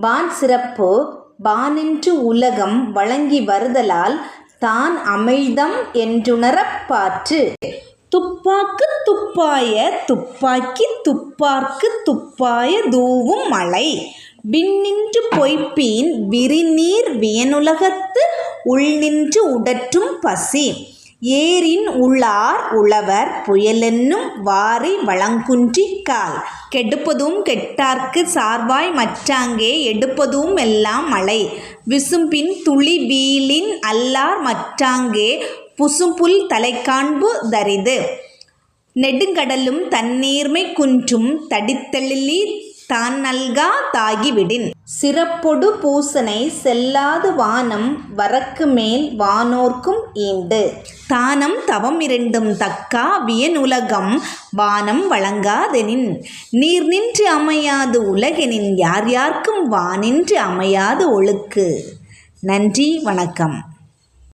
வான் சிறப்பு வானின்று உலகம் வழங்கி வருதலால் தான் அமிழ்தம் என்றுணரப் பாற்று. துப்பாய துப்பாக்கி துப்பார்க்கு துப்பாய தூவும் மழை விண்ணின்று பொய்ப்பீன் விரிநீர் வியனுலகத்து உள்நின்று உடற்றும் பசி. ஏரின் உள்ளார் உழவர் புயலென்னும் வாரி வளங்குன்றிக் கால். கெடுப்பதும் கெட்டார்க்கு சார்வாய் மற்றாங்கே எடுப்பதும் எல்லாம் மழை. விசும்பின் துளி வீழின் அல்லார் மற்றாங்கே புசும்புல் தலைக்காண்பு தரிது. நெடுங்கடலும் தண்ணீர்மை குன்றும் தடித்தெழிலி தான் நல்கா தாகிவிடின். சிறப்பொடு பூசனை செல்லாது வானம் வரக்கு மேல் வானோர்க்கும் ஈண்டு. தானம் தவம் இரண்டும் தக்கா வியனுலகம் வானம் வழங்காதெனின். நீர் நின்று அமையாது உலகெனின் யார் யார்க்கும் வானின்று அமையாது ஒழுக்கு. நன்றி வணக்கம்.